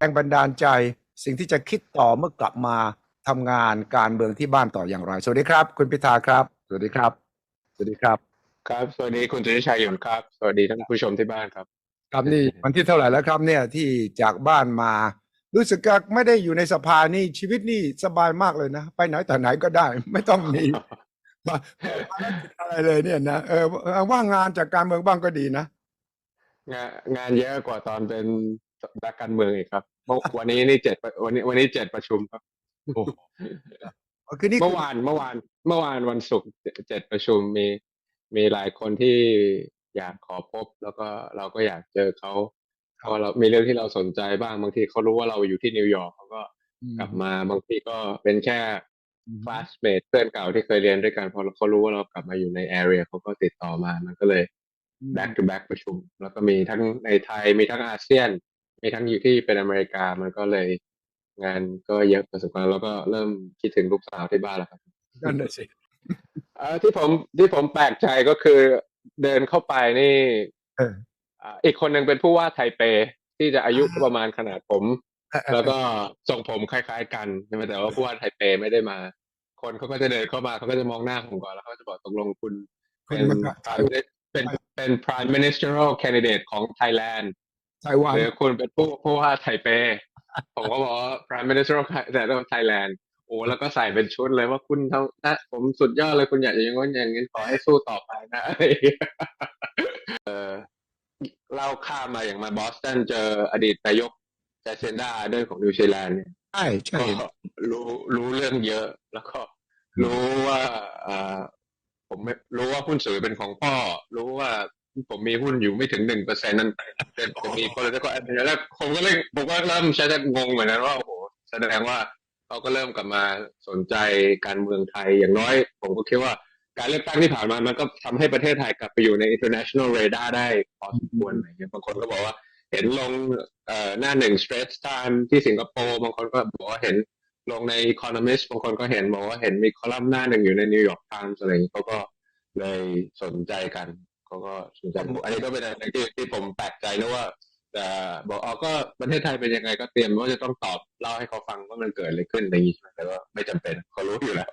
แรงบันดาลใจ สิ่งที่จะคิดต่อเมื่อกลับมาทำงานการเมืองที่บ้านต่ออย่างไร สวัสดีครับ คุณพิธาครับ สวัสดีครับ สวัสดีครับ ครับ สวัสดีคุณจุนิชัยหยนครับ สวัสดีท่านผู้ชมที่บ้านครับ ครับนี่วันที่เท่าไหร่แล้วครับเนี่ยที่จากบ้านมา รู้สึกว่าไม่ได้อยู่ในสภานี่ชีวิตนี่สบายมากเลยนะ ไปไหนแต่ไหนก็ได้ ไม่ต้องหนีมาอะไรเลยเนี่ยนะเออว่างงานจากการเมืองบ้างก็ดีนะงานงานเยอะกว่าตอนเป็น นักการเมืองอีกครับเมื่อวันนี้นี่เจ็ดวันนี้วันนี้เจ็ดประชุมครับโอ้โหคือนี่เมื่อวานเมื่อวาน เมื่อวานวันศุกร์เจ็ดประชุมมีมีหลายคนที่อยากขอพบ แล้วก็เราก็อยากเจอเขาเพราะเรามีเรื่องที่เราสนใจบ้างบางทีเขารู้ว่าเราอยู่ที่นิวยอร์กเขาก็กลับมาบางทีก็เป็นแค่คลาสเมทเพื่อนเก่าที่เคยเรียนด้วยกันพอเขารู้ว่าเรากลับมาอยู่ในแอเรียเขาก็ติดต่อมามันก็เลย back to back ประชุม แล้วก็มีทั้งในไทยมีทั้งอาเซียน มีทั้งอยู่ที่เป็นอเมริกามันก็เลยงานก็เยอะพอสมควรแล้วก็เริ่มคิดถึงลูกสาวที่บ้านแล้วครับนั่นน่ะสิเอ่อที่ผมที่ผมแปลกใจก็คือเดินเข้าไปนี่เอออ่าอีกคนหนึ่งเป็นผู้ว่าไทเปที่จะอายุประมาณขนาดผม แล้วก็ทรงผมคล้ายๆกันใช่ไหมแต่ว่าผู้ว่าไทเปไม่ได้มา คนเขาก็จะเดินเข้ามาเขาก็จะมองหน้าผมก่อนแล้วเขาจะบอกตกลงคุณคุณเป็นมา prime minister เป็นเป็น prime ministerial candidate ของไทยแลนด์ ไต้หวันหรือคุณเป็นผู้ผู้ว่าไทเป ผมก็บอกว่า prime ministerial candidate of Thailand โอ้แล้วก็ใส่เป็นชุดเลยว่าคุณเท่านะผมสุดยอดเลยคุณอยากจะอยังงั้นอย่างนี้ขอให้สู้ต่อไปนะอะไรอย่างเงี้ยเออเล่าข้ามมาอย่างมาบอสตันเจออดีตนายกจาเซนดาเรื่องของนิวซีแลนด์เนี่ยใช่ใช่ก็รู้รู้เรื่องเยอะ แล้วก็ รู้ว่าอ่าผมไม่รู้ว่าหุ้นสื่อเป็นของพ่อ รู้ว่า ผมมีหุ้นอยู่ไม่ถึงหนึ่งเปอร์เซ็นต์นั่นแต่จะมีคนแล้วก็แล้วผมก็เลยผมก็เริ่มใช้จะงงเหมือนกันว่าโอ้โหแสดงว่าเขาก็เริ่มกลับมาสนใจการเมืองไทยอย่างน้อย ผมก็คิดว่าการเลือกตั้งที่ผ่านมามันก็ทำให้ประเทศไทยกลับไปอยู่ใน international radar ได้พอสมควรอะไรเงี้ยบางคนก็บอกว่าเห็นลงเอ่อหน้าหนึ่ง Straits Time ที่สิงคโปร์บางคนก็บอกว่าเห็นลงใน Economist บางคนก็เห็นบอกว่าเห็นมีคอลัมน์หน้าหนึ่งอยู่ใน New York Times อะไรอย่างนี้เขาก็เลยสนใจกัน เขาก็สนใจอันนี้ก็เป็นอะไรที่ที่ผมแปลกใจนะว่าแต่บอกอ๋อก็ประเทศไทยเป็นยังไงก็เตรียมว่าจะต้องตอบเล่าให้เขาฟังว่ามันเกิดอะไรขึ้นอะไรอย่างนี้ใช่ไหมแต่ว่าไม่จำเป็นเขารู้อยู่แล้ว